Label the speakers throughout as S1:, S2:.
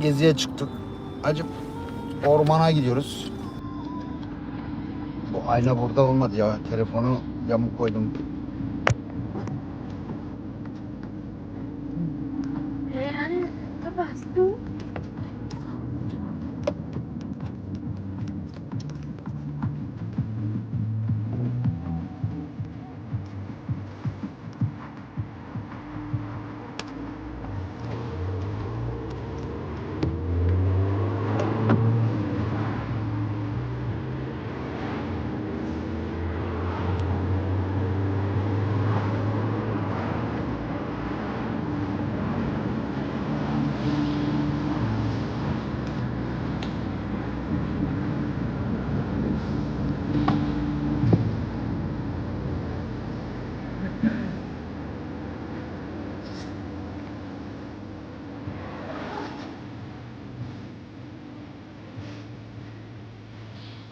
S1: geziye çıktık. Acık ormana gidiyoruz. Bu ayna burada olmadı ya. Telefonu yamuk koydum.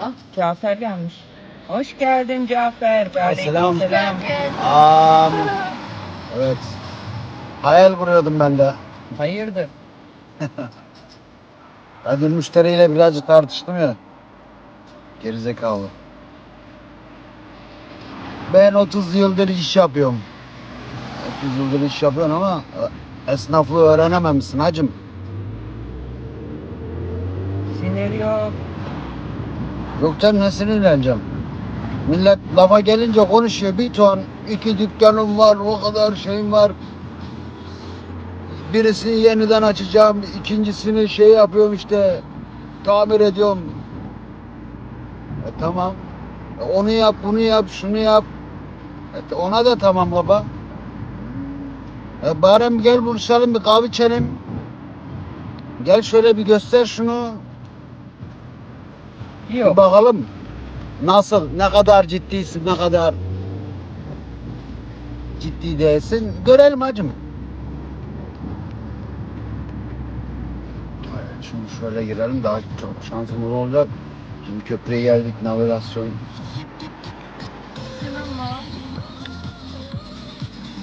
S2: Ah Cafer gelmiş. Hoş geldin Cafer.
S1: Selam.
S2: Selam.
S1: Am, evet. Hayal kuruyordum ben de.
S2: Hayırdır?
S1: Ben dün müşteriyle birazcık tartıştım ya. Gerizekalı. Ben 30 yıldır iş yapıyorum. 30 yıldır iş yapıyorsun ama esnaflığı öğrenememişsin hacım.
S2: Sinir yok.
S1: Canım ne sinirleneceğim. Millet lafa gelince konuşuyor. Bir ton, iki dükkanım var, o kadar şeyim var. Birisini yeniden açacağım, ikincisini şey yapıyorum işte, tamir ediyorum. E, tamam. E, onu yap, bunu yap, şunu yap. E, ona da tamam baba. E, bari gel buluşalım bir kahve içelim. Gel şöyle bir göster şunu.
S2: Yok.
S1: bakalım nasıl, ne kadar ciddisin, ne kadar ciddi değilsin. Görelim hacım. Evet, Şimdi şöyle girelim daha çok şansımız olacak. Şimdi köprüye geldik, navigasyon.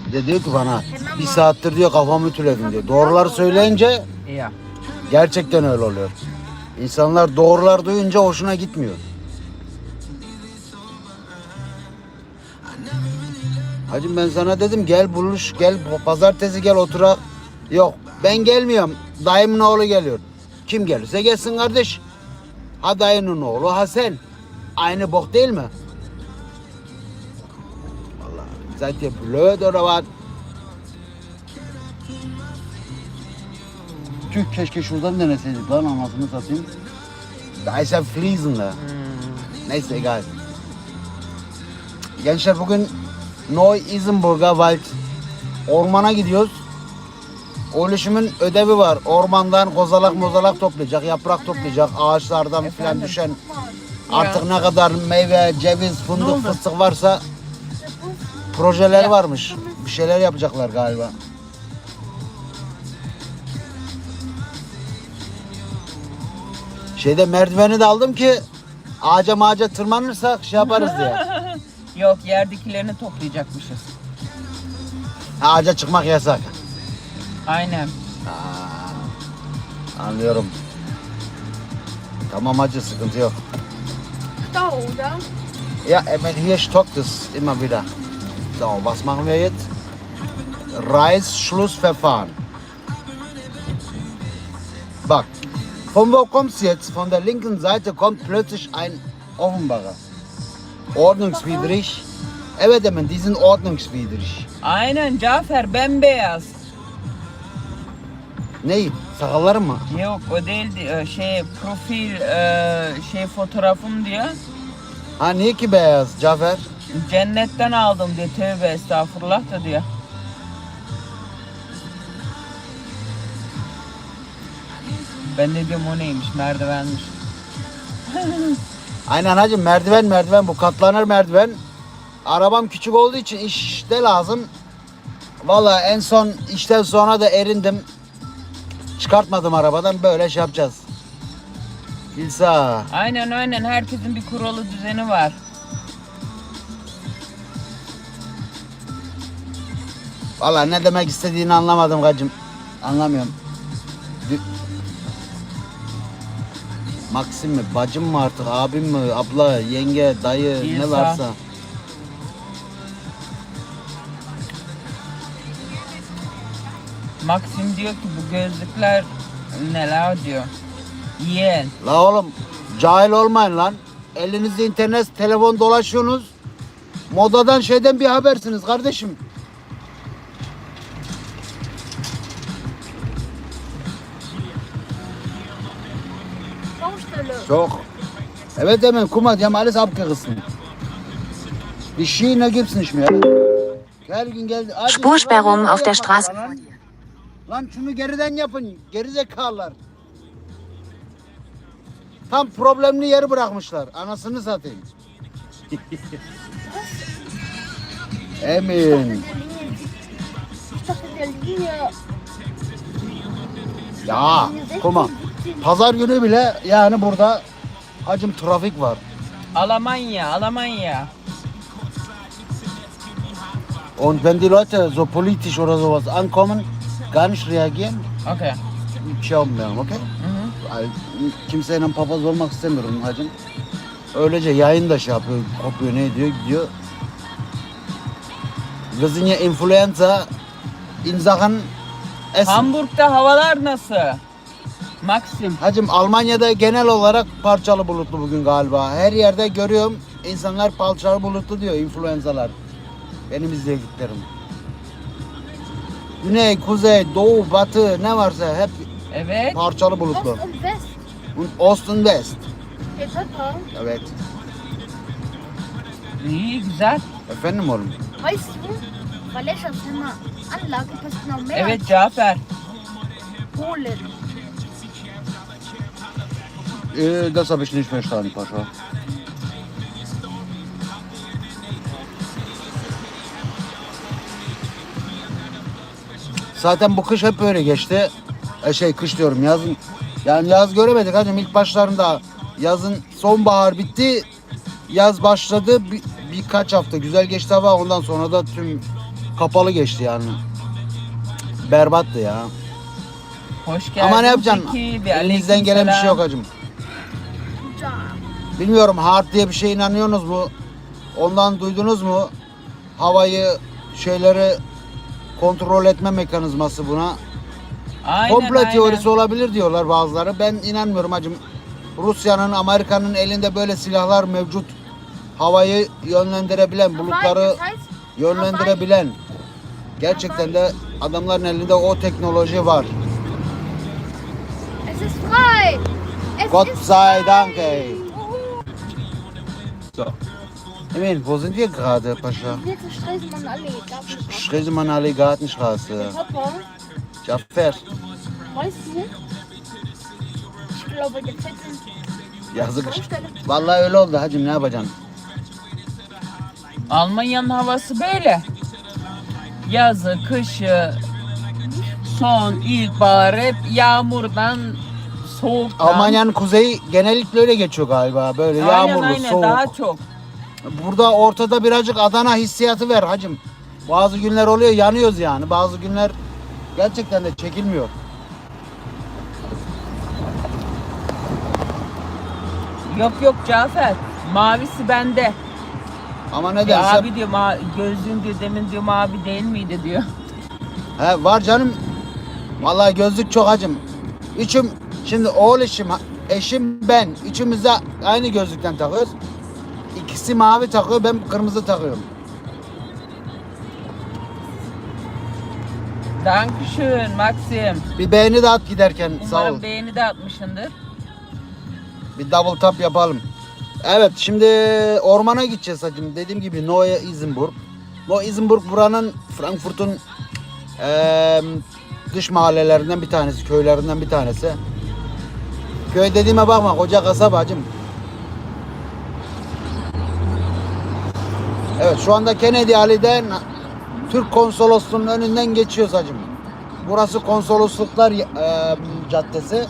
S1: Bir de diyor ki bana bir saattir diyor kafamı ütüledim diyor. Doğruları söyleyince
S2: Ya.
S1: gerçekten öyle oluyor. İnsanlar doğrular duyunca hoşuna gitmiyor. Hacım ben sana dedim gel buluş gel pazartesi gel oturak. Yok ben gelmiyorum. Dayımın oğlu geliyor. Kim gelirse gelsin kardeş. Ha dayının oğlu ha sen. Aynı bok değil mi? Vallahi seid ihr blöd oder was? Tüh keşke şuradan deneseydik lan anasını satayım. Ja Fliesen da. Neyse egal. Gençler bugün Neu-Isenburger Wald ormana gidiyoruz. Oluşumun ödevi var. Ormandan kozalak mozalak toplayacak, yaprak toplayacak, ağaçlardan falan
S2: Efendim?
S1: düşen artık ne kadar meyve, ceviz, fındık, fıstık varsa projeler
S2: Ya.
S1: varmış. Bir şeyler yapacaklar galiba. Şeyde merdiveni de aldım ki ağaca mağaca tırmanırsak şey yaparız diye.
S2: Yok yerdekilerini toplayacakmışız.
S1: Ağaca çıkmak yasak.
S2: Aynen.
S1: Anlıyorum. Tamam hacı sıkıntı yok.
S3: Da, oder?
S1: Ja, aber hier stockt es immer wieder. So, was machen wir jetzt? Reißschlussverfahren. Von wo kommst du jetzt? Von der linken Seite kommt plötzlich ein Offenbarer. Ordnungswidrig. Evet hemen, die sind ordnungswidrig.
S2: Aynen Cafer bembeyaz.
S1: Ney? Sakallarım mı?
S2: Yok o değildi şey profil e, şey fotoğrafım diyor.
S1: Ha niye ki beyaz Cafer?
S2: Cennetten aldım diyor tövbe estağfurullah da diyor. Ben de diyorum o neymiş merdivenmiş.
S1: Aynen hacım merdiven merdiven bu katlanır merdiven. Arabam küçük olduğu için işte lazım. Valla en son işten sonra da erindim. Çıkartmadım arabadan böyle şey yapacağız. İlsa.
S2: Aynen aynen herkesin bir kuralı düzeni var.
S1: Valla ne demek istediğini anlamadım hacım. Anlamıyorum. Maxim mi, bacım mı artık, abim mi, abla, yenge, dayı ne varsa.
S2: Maxim diyor ki bu gözlükler neler diyor. Yeğen.
S1: La oğlum cahil olmayın lan. Elinizde internet, telefon dolaşıyorsunuz. Modadan şeyden bir habersiniz kardeşim. Çok. Evet hemen kuma ya alles abgerissen. Die Schiene gibt's nicht mehr. Her gün geldi. Hadi
S4: Spursperrung auf der Straße.
S1: Lan. lan şunu geriden yapın. Gerizekalılar. Tam problemli yeri bırakmışlar. Anasını satayım. Emin.
S3: Der Linie. Ich
S1: Ya. Pazar günü bile yani burada hacım trafik var.
S2: Almanya, Almanya.
S1: Und wenn die Leute so politisch oder sowas ankommen, gar nicht reagieren,
S2: Okay.
S1: bir şey olmuyorum, okay?
S2: Hı hı.
S1: Ay, Kimseyle papaz olmak istemiyorum hacım. Öylece yayın da şey yapıyor, kopuyor, ne diyor, gidiyor. Wir sind ja Influencer in Sachen Essen.
S2: Hamburg'da havalar nasıl? Maxim.
S1: Hacım Almanya'da genel olarak parçalı bulutlu bugün galiba. Her yerde görüyorum insanlar parçalı bulutlu diyor influenzalar. Benim izlediklerim. Güney, kuzey, doğu, batı ne varsa hep
S2: Evet.
S1: parçalı bulutlu.
S3: Ost und West.
S1: Und West.
S3: Der Papa.
S1: Evet.
S2: İyi, güzel.
S1: Efendim oğlum.
S3: Weißt du, er schon immer Anlage passt noch mehr
S2: Evet Cafer.
S3: Polen.
S1: Habe ich nicht verstanden, Pascha. Zaten bu kış hep böyle geçti. E şey kış diyorum yazın. Yani yaz göremedik hacım ilk başlarında yazın sonbahar bitti. Yaz başladı bir, birkaç hafta güzel geçti hava ondan sonra da tüm kapalı geçti yani. Berbattı ya.
S2: Hoş geldin.
S1: Ama ne yapacaksın?
S2: Peki, bir
S1: Elinizden gelen bir şey yok hacım. Bilmiyorum hard diye bir şey inanıyorsunuz mu? Ondan duydunuz mu? Havayı şeyleri kontrol etme mekanizması buna.
S2: Aynen,
S1: Komplo
S2: aynen.
S1: teorisi olabilir diyorlar bazıları. Ben inanmıyorum hacım. Rusya'nın, Amerika'nın elinde böyle silahlar mevcut. Havayı yönlendirebilen, bulutları yönlendirebilen. Gerçekten de adamların elinde o teknoloji var.
S3: es ist frei. Es
S1: Gott sei. Dank, ey.
S3: Uhu.
S1: Emin, wo sind wir gerade, Pascha?
S3: Wir zur Stresemann-Allee. Da bin ich.
S1: Stresemann Allee Gartenstraße.
S3: Papa,
S1: Cafer.
S3: weißt du? Ich glaube, der Zettel.
S1: Yazık.
S3: Baustelle.
S1: Vallahi öyle oldu hacım ne yapacaksın?
S2: Almanya'nın havası böyle. Yazı, kışı, son, ilkbahar hep yağmurdan, soğuktan.
S1: Almanya'nın kuzeyi genellikle öyle geçiyor galiba. Böyle
S2: aynen,
S1: yağmurlu,
S2: aynen,
S1: soğuk.
S2: daha çok.
S1: Burada ortada birazcık Adana hissiyatı ver hacım. Bazı günler oluyor yanıyoruz yani. Bazı günler gerçekten de çekilmiyor.
S2: Yok yok Cafer. Mavisi bende.
S1: Ama
S2: Ya
S1: nedense
S2: abi diyor ma gözlüğün diyor demin diyor mavi değil miydi diyor.
S1: he, var canım. Vallahi gözlük çok hacım. Üçüm şimdi oğul eşim, eşim ben. Üçümüz de aynı gözlükten takıyoruz. İkisi mavi takıyor, ben kırmızı takıyorum.
S2: Dankeschön Maxim.
S1: Bir beğeni de at giderken sağ ol.
S2: Umarım beğeni de atmışsındır.
S1: Bir double tap yapalım. Evet şimdi ormana gideceğiz hacım. Dediğim gibi Neue Isenburg. Neue Isenburg buranın Frankfurt'un eee, dış mahallelerinden bir tanesi, köylerinden bir tanesi. Köy dediğime bakma koca kasaba hacım. Evet şu anda Kennedy Ali'den Türk konsolosluğunun önünden geçiyoruz hacım. Burası konsolosluklar eee, caddesi.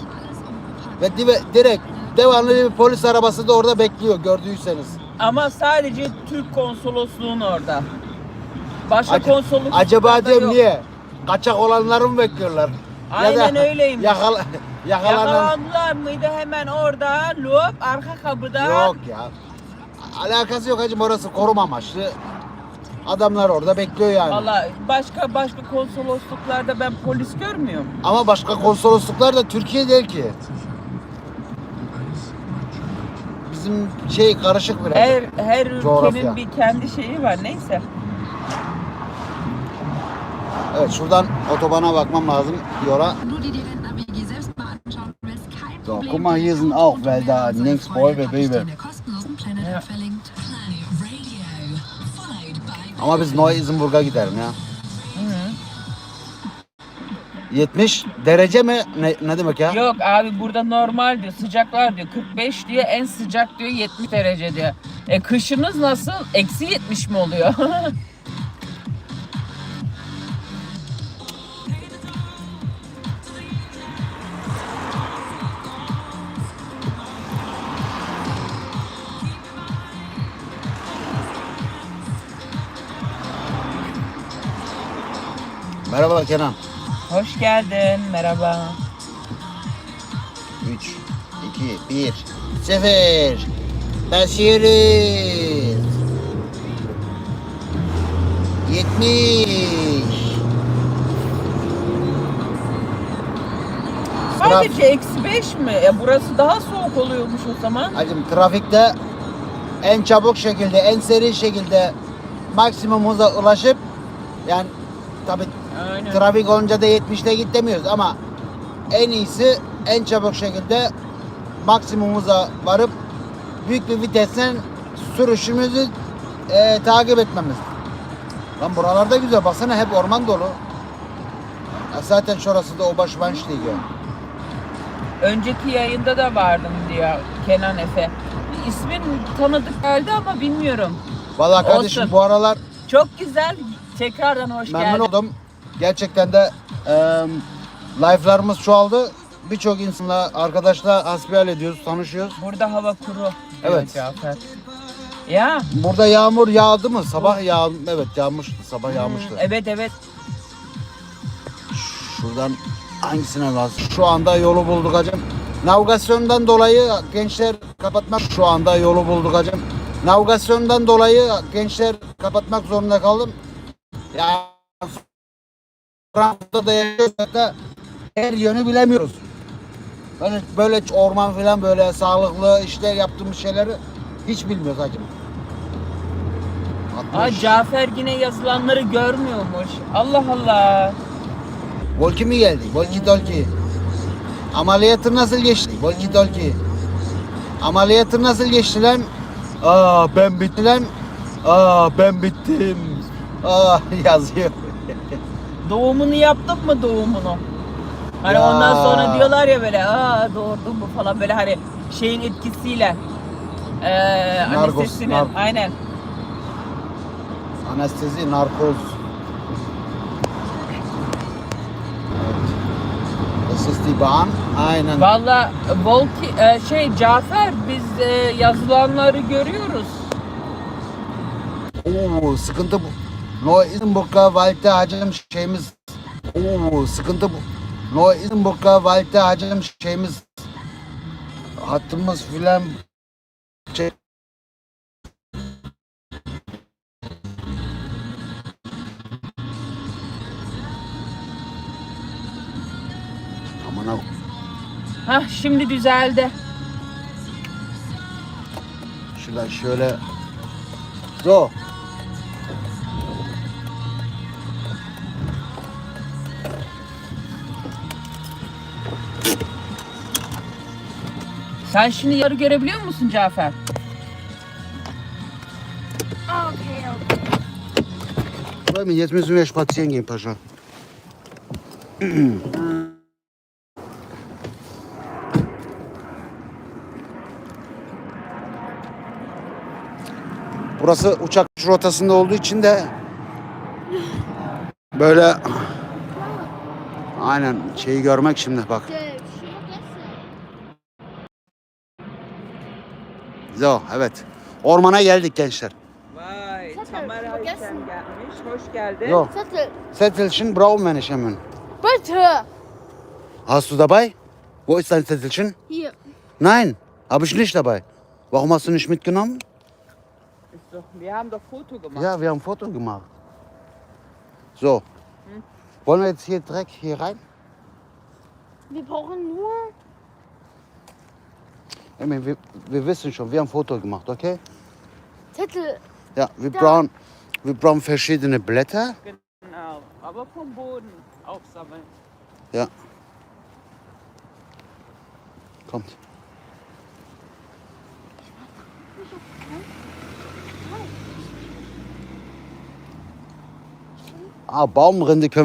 S1: Ve dive, direkt devamlı bir polis arabası da orada bekliyor gördüyseniz.
S2: Ama sadece Türk konsolosluğun orada. Başka
S1: Ac-
S2: konsolosluklarda
S1: acaba diyorum niye? Kaçak olanları mı bekliyorlar?
S2: Aynen öyleymiş.
S1: Yakala, yakalanan...
S2: Yakalandılar mıydı hemen orada lup arka kapıda.
S1: Yok ya. Alakası yok hacım orası koruma amaçlı. Adamlar orada bekliyor yani.
S2: Valla başka başka konsolosluklarda ben polis görmüyorum.
S1: Ama başka konsolosluklar da Türkiye değil ki. Bizim şey karışık biraz.
S2: Her her ülkenin
S1: Coğrafya.
S2: bir kendi şeyi var neyse.
S1: Evet şuradan otobana bakmam lazım Yora. So, guck mal, hier sind auch Wälder links, Bäume,
S4: by
S1: Ama biz Neu İzimburg'a gidelim ya.
S2: Hı hı.
S1: 70 derece mi? Ne, ne demek ya?
S2: Yok abi burada normal diyor sıcaklar diyor 45 diyor en sıcak diyor 70 derece diyor. E kışınız nasıl? Eksi 70 mi oluyor?
S1: Merhaba Kenan.
S2: Hoş geldin merhaba.
S1: 3, 2, 1, 0. Basıyoruz. 70.
S2: Sadece eksi 5 mi? E burası daha soğuk oluyormuş o zaman.
S1: Hacım trafikte en çabuk şekilde, en seri şekilde maksimum hıza ulaşıp yani tabi
S2: Aynen.
S1: trafik olunca da 70'te git demiyoruz ama en iyisi en çabuk şekilde maksimum hıza varıp büyük bir vitesle sürüşümüzü e, takip etmemiz. Lan buralarda güzel baksana hep orman dolu. Ya zaten şurası da Oberschweinsteigen.
S2: Önceki yayında da vardım diyor Kenan Efe. İsmin tanıdık geldi ama bilmiyorum.
S1: Vallahi kardeşim
S2: Olsun.
S1: bu aralar
S2: Çok güzel. Tekrardan hoş
S1: Memnun
S2: geldin.
S1: oldum. Gerçekten de e, live'larımız çoğaldı. Birçok insanla, arkadaşla hasbihal ediyoruz, tanışıyoruz.
S2: Burada hava kuru.
S1: Evet.
S2: Cafer. Ya.
S1: Burada yağmur yağdı mı? Sabah yağ evet yağmıştı. Sabah yağmıştı.
S2: Evet evet.
S1: Şuradan hangisine lazım? Şu anda yolu bulduk hacım. Navigasyondan dolayı gençler kapatmak şu anda yolu bulduk hacım. Navigasyondan dolayı gençler kapatmak zorunda kaldım. Ya Fransa'da da yaşıyorsak da her yönü bilemiyoruz. Böyle, böyle orman falan böyle sağlıklı işler yaptığımız şeyleri hiç bilmiyoruz hacım.
S2: Aa,
S1: 60.
S2: Cafer yine yazılanları görmüyormuş. Allah Allah.
S1: Volki mi geldi? Volki Dolki. Ameliyatı nasıl geçti? Volki Dolki. Ameliyatı nasıl geçti lan? Aa ben bittim lan. Aa ben bittim. Aa yazıyor.
S2: Doğumunu yaptın mı doğumunu? Hani
S1: Ya.
S2: ondan sonra diyorlar ya böyle aa doğurdun mu falan böyle hani şeyin etkisiyle. Ee,
S1: Nargos,
S2: anestezinin.
S1: nar-
S2: Aynen.
S1: Anestezi, narkoz. Evet. Das ist die Bahn. Aynen.
S2: Valla Volki e, şey Cafer biz e, yazılanları görüyoruz.
S1: Oo sıkıntı bu. Neu-Isenburg'a Wald'de hacım şeyimiz. Oo sıkıntı bu. Neu-Isenburg'a Wald'de hacım şeyimiz. Hattımız filan şey. Aman ha.
S2: Hah şimdi düzeldi.
S1: Şuradan şöyle. So.
S2: Sen şimdi yarı görebiliyor musun Cafer?
S3: Okay, okay.
S1: Freunde, jetzt müssen wir spazieren gehen, Pascha. Burası uçak rotasında olduğu için de böyle aynen şeyi görmek şimdi bak. So, evet. Ormana geldik gençler.
S2: Vay
S3: Zaten
S2: Tamer
S3: vergessen.
S2: Ayşen gelmiş. Hoş geldin.
S1: Zettelchen brauchen wir nicht, Emün.
S3: Bitte.
S1: Hast du dabei? Wo ist dein Zettelchen?
S3: Hier.
S1: Nein, habe ich nicht dabei. Warum hast du nicht mitgenommen?
S2: Ist doch, wir haben doch Foto gemacht.
S1: Ja, wir haben ein Foto gemacht. So. Wollen wir jetzt hier direkt hier rein?
S3: Wir brauchen nur.
S1: Emil, Wir, wir wissen schon, wir haben ein Foto gemacht, okay?
S3: Zettel.
S1: Ja, wir
S3: Da.
S1: brauchen, wir brauchen verschiedene Blätter.
S2: Genau. Aber vom Boden aufsammeln.
S1: Ja. Kommt. Ah, Baumrinde können wir